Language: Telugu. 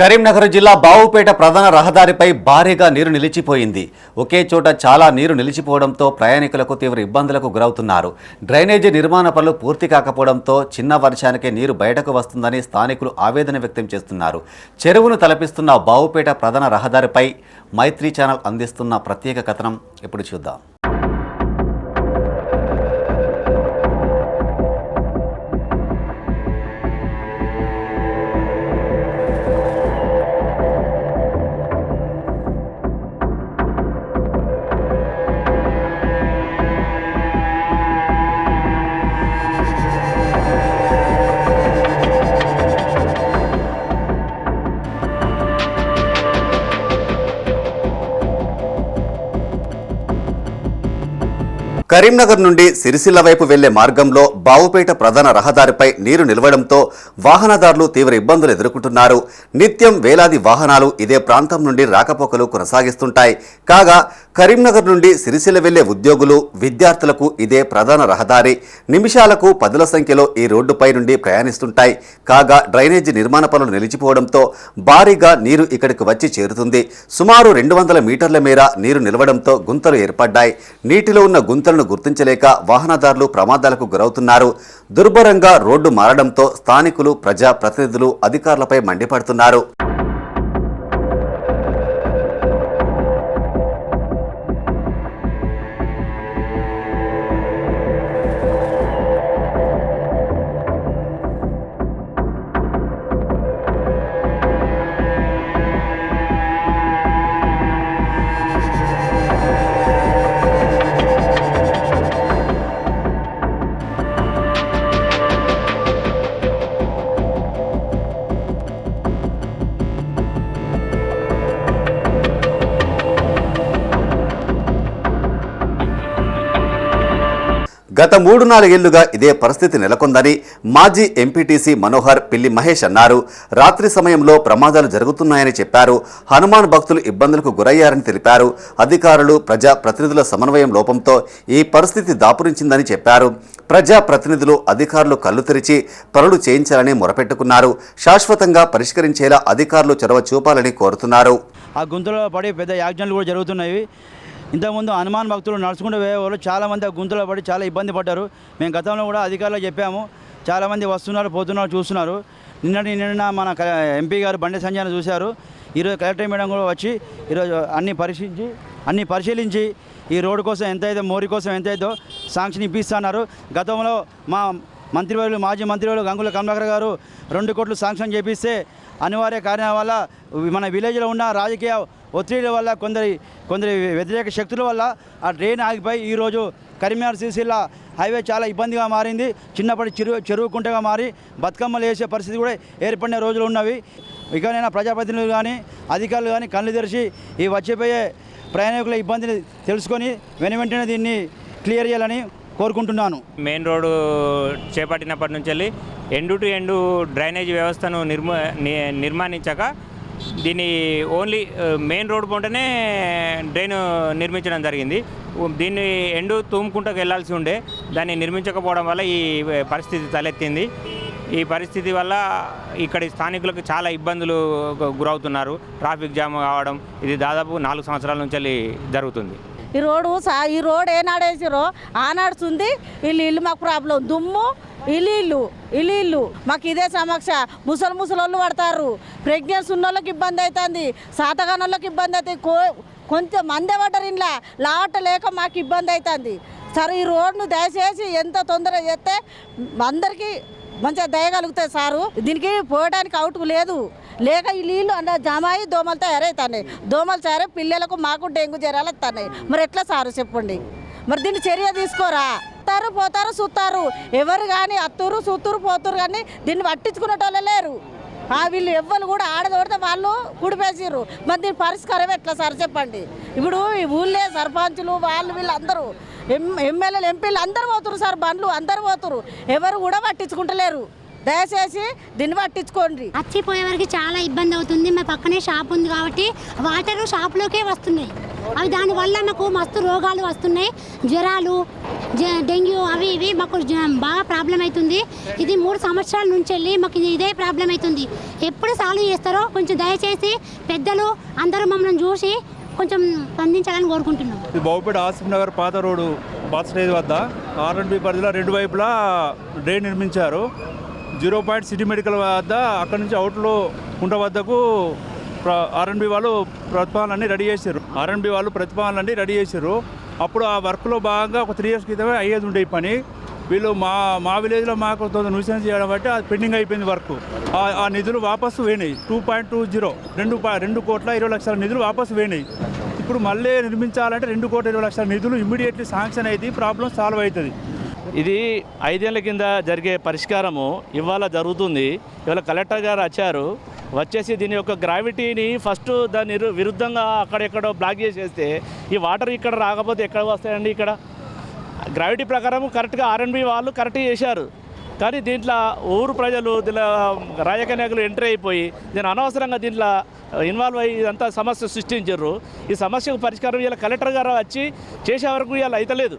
కరీంనగర్ జిల్లా బావుపేట ప్రధాన రహదారిపై భారీగా నీరు నిలిచిపోయింది. ఒకే చోట చాలా నీరు నిలిచిపోవడంతో ప్రయాణికులకు తీవ్ర ఇబ్బందులకు గురవుతున్నారు. డ్రైనేజీ నిర్మాణ పనులు పూర్తి కాకపోవడంతో చిన్న వర్షానికే నీరు బయటకు వస్తుందని స్థానికులు ఆవేదన వ్యక్తం చేస్తున్నారు. చెరువును తలపిస్తున్న బావుపేట ప్రధాన రహదారిపై మైత్రి ఛానల్ అందిస్తున్న ప్రత్యేక కథనం ఇప్పుడు చూద్దాం. కరీంనగర్ నుండి సిరిసిల్ల వైపు వెళ్ళే మార్గంలో బావుపేట ప్రధాన రహదారిపై నీరు నిలవడంతో వాహనదారులు తీవ్ర ఇబ్బందులు ఎదుర్కొంటున్నారు. నిత్యం వేలాది వాహనాలు ఇదే ప్రాంతం నుండి రాకపోకలు కొనసాగిస్తుంటాయి. కాగా కరీంనగర్ నుండి సిరిసిల్ల వెళ్ళే ఉద్యోగులు విద్యార్థులకు ఇదే ప్రధాన రహదారి. నిమిషాలకు పదుల సంఖ్యలో ఈ రోడ్డుపై నుండి ప్రయాణిస్తుంటాయి. కాగా డ్రైనేజీ నిర్మాణ పనులు నిలిచిపోవడంతో భారీగా నీరు ఇక్కడికి వచ్చి చేరుతుంది. సుమారు రెండు వందల మీటర్ల మేర నీరు నిలవడంతో గుంతలు ఏర్పడ్డాయి. నీటిలో ఉన్న గుంతలను గుర్తించలేక వాహనదారులు ప్రమాదాలకు గురవుతున్నారు. దుర్భరంగా రోడ్డు మారడంతో స్థానికులు ప్రజా ప్రతినిధులు అధికారులపై మండిపడుతున్నారు. గత మూడు నాలుగేళ్ళుగా ఇదే పరిస్థితి నెలకొందని మాజీ ఎంపీటీసీ మనోహర్ పిల్లి మహేష్ అన్నారు. రాత్రి సమయంలో ప్రమాదాలు జరుగుతున్నాయని చెప్పారు. హనుమాన్ భక్తులు ఇబ్బందులకు గురయ్యారని తెలిపారు. అధికారులు ప్రజా ప్రతినిధుల సమన్వయం లోపంతో ఈ పరిస్థితి దాపురించిందని చెప్పారు. ప్రజా ప్రతినిధులు అధికారులు కళ్ళు తెరిచి పనులు చేయించాలని మొరపెట్టుకున్నారు. శాశ్వతంగా పరిష్కరించేలా అధికారులు చొరవ చూపాలని కోరుతున్నారు. ఆ గుంతలో పడి పెద్ద యాక్సిడెంట్లు కూడా జరుగుతున్నాయి. ఇంతకుముందు హనుమాన్ భక్తులు నడుచుకుంటూ పోయేవాళ్ళు చాలామంది ఆ గుంతలో పడి చాలా ఇబ్బంది పడ్డారు. మేము గతంలో కూడా అధికారులకు చెప్పాము చాలామంది వస్తున్నారు పోతున్నారు చూస్తున్నారు. నిన్నటి నిన్న మన ఎంపీ గారు బండి సంజయ్ చూశారు. ఈరోజు కలెక్టర్ మేడం కూడా వచ్చి ఈరోజు అన్ని పరిశీలించి అన్ని పరిశీలించి ఈ రోడ్డు కోసం ఎంత అయితే కోసం ఎంత అయితే శాంక్షన్ ఇప్పిస్తున్నారు. గతంలో మా మంత్రివర్యులు మాజీ మంత్రివర్యులు గంగుల కమలాకర్ గారు రెండు కోట్లు శాంక్షన్ చేపిస్తే అనివార్య కారణాల వల్ల మన విలేజ్లో ఉన్న రాజకీయ ఒత్తిడి వల్ల కొందరి కొందరి వ్యతిరేక శక్తుల వల్ల ఆ ట్రైన్ ఆగిపోయి ఈరోజు కరీంనగర్ సిరిసిల్ల హైవే చాలా ఇబ్బందిగా మారింది. చిన్నప్పటి చెరువు చెరువు కుంటగా మారి బతుకమ్మలు వేసే పరిస్థితి కూడా ఏర్పడిన రోజులు ఉన్నవి. ఇకనైనా ప్రజాప్రతినిధులు కానీ అధికారులు కానీ కళ్ళు తెరిచి ఈ వచ్చిపోయే ప్రయాణికుల ఇబ్బందిని తెలుసుకొని వెను వెంటనే దీన్ని క్లియర్ చేయాలని కోరుకుంటున్నాను. మెయిన్ రోడ్డు చేపట్టినప్పటి నుంచి వెళ్ళి ఎండు టు ఎండు డ్రైనేజ్ వ్యవస్థను నిర్మ ని- నిర్మాణించాక దీన్ని ఓన్లీ మెయిన్ రోడ్ పొంటనే డ్రైన్ నిర్మించడం జరిగింది. దీన్ని ఎండు తూముకుంటకు వెళ్ళాల్సి ఉండే. దాన్ని నిర్మించకపోవడం వల్ల ఈ పరిస్థితి తలెత్తింది. ఈ పరిస్థితి వల్ల ఇక్కడి స్థానికులకు చాలా ఇబ్బందులు గురవుతున్నారు. ట్రాఫిక్ జామ్ కావడం ఇది దాదాపు నాలుగు సంవత్సరాల నుంచి జరుగుతుంది. ఈ రోడ్డు ఈ రోడ్ ఏనాడు వేసిరో ఆనాడుతుంది వీళ్ళు ఇల్లు మాకు ప్రాబ్లం. దుమ్ము ఇల్లు ఇల్లు మాకు ఇదే సమక్ష ముసలి ముసలోళ్ళు పడతారు. ప్రెగ్నెన్సీ ఉన్నోళ్ళకి ఇబ్బంది అవుతుంది. సాతగానోళ్ళకి ఇబ్బంది అవుతుంది. కో కొంచెం మందే పడ్డారు ఇంట్లో. లావట లేక మాకు ఇబ్బంది అవుతుంది. సరే ఈ రోడ్ను దయచేసి ఎంత తొందరగా చేస్తే అందరికీ మంచిగా దయగలుగుతాయి సారు. దీనికి పోయడానికి అవుట్ లేదు. లేక ఈ నీళ్ళు అన్న జమ అయ్యి దోమలు తయారవుతున్నాయి. దోమలు తయారై పిల్లలకు మాకు డెంగ్యూ జ్వరాలు వస్తున్నాయి. మరి ఎట్లా సారు చెప్పండి? మరి దీన్ని చర్య తీసుకోరా? వస్తారు పోతారు చూస్తారు ఎవరు కానీ అత్తురు చూతురు పోతురు కానీ దీన్ని పట్టించుకునేటోళ్ళు లేరు. ఆ వీళ్ళు ఎవ్వరు కూడా ఆడదోడితే వాళ్ళు కుడిపేసిర్రు. మరి దీని పరిష్కారం ఎట్లా సార్ చెప్పండి? ఇప్పుడు ఈ ఊళ్ళే సర్పంచులు వాళ్ళు వీళ్ళు అందరూ ఎం ఎమ్మెల్యేలు ఎంపీలు అందరు పోతురు సార్ బండ్లు అందరు పోతురు ఎవరు కూడా పట్టించుకుంటలేరు. దయచేసి దీన్ని పట్టించుకోండి. వచ్చిపోయే వరకు చాలా ఇబ్బంది అవుతుంది. మా పక్కనే షాప్ ఉంది కాబట్టి వాటర్ షాప్లోకే వస్తున్నాయి. అవి దానివల్ల మాకు మస్తు రోగాలు వస్తున్నాయి. జ్వరాలు జ- డెంగ్యూ అవి ఇవి మాకు జ- బాగా ప్రాబ్లం అవుతుంది. ఇది మూడు సంవత్సరాల నుంచి వెళ్ళి మాకు ఇది ఇదే ప్రాబ్లం అవుతుంది. ఎప్పుడు సాల్వ్ చేస్తారో కొంచెం దయచేసి పెద్దలు అందరూ మమ్మల్ని చూసి కొంచెం స్పందించాలని కోరుకుంటున్నాం. ఇది బావుపేట ఆసిఫ్ నగర్ పాత రోడ్డు బస్ స్టేజ్ వద్ద. ఆర్ఎండ్బి పరిధిలో రెండు వైపులా డ్రైన్ నిర్మించారు. జీరో పాయింట్ సిటీ మెడికల్ వద్ద అక్కడి నుంచి అవుట్లో కుంట వద్దకు ఆర్ఎన్బి వాళ్ళు ప్రతిపాదనలన్నీ రెడీ చేశారు. ఆర్ఎన్బి వాళ్ళు ప్రతిపాదనలన్నీ రెడీ చేశారు. అప్పుడు ఆ వర్క్లో భాగంగా ఒక త్రీ ఇయర్స్ క్రితమే అయ్యేది ఉండే పని. వీళ్ళు మా మా విలేజ్లో మాకు న్యూసెన్స్ చేయడం బట్టి అది పెండింగ్ అయిపోయింది వర్క్. ఆ- నిధులు వాపసు పోయినాయి టూ పాయింట్ టూ జీరో రెండు రెండు కోట్ల ఇరవై లక్షల నిధులు వాపసు పోయినాయి ఇప్పుడు మళ్ళీ నిర్మించాలంటే రెండు కోట్ల ఇరవై లక్షల నిధులు ఇమ్మీడియట్లీ శాంక్షన్ అయితే ప్రాబ్లం సాల్వ్ అవుతుంది. ఇది ఐదేళ్ళ కింద జరిగే పరిష్కారము. ఇవాళ జరుగుతుంది. ఇవాళ కలెక్టర్ గారు వచ్చారు. వచ్చేసి దీని యొక్క గ్రావిటీని ఫస్ట్ దాని విరుద్ధంగా అక్కడెక్కడో బ్లాక్ చేసేస్తే ఈ వాటర్ ఇక్కడ రాకపోతే ఎక్కడ వస్తాయండి ఇక్కడ? గ్రావిటీ ప్రకారం కరెక్ట్గా ఆర్ఎన్బి వాళ్ళు కరెక్ట్ చేశారు. కానీ దీంట్లో ఊరు ప్రజలు దీంట్లో రాజకీయ నాయకులు ఎంట్రీ అయిపోయి దీని అనవసరంగా దీంట్లో ఇన్వాల్వ్ అయ్యి ఇదంతా సమస్య సృష్టించారు. ఈ సమస్యకు పరిష్కారం ఇలా కలెక్టర్ గారు వచ్చి చేసే వరకు ఇలా అయితలేదు.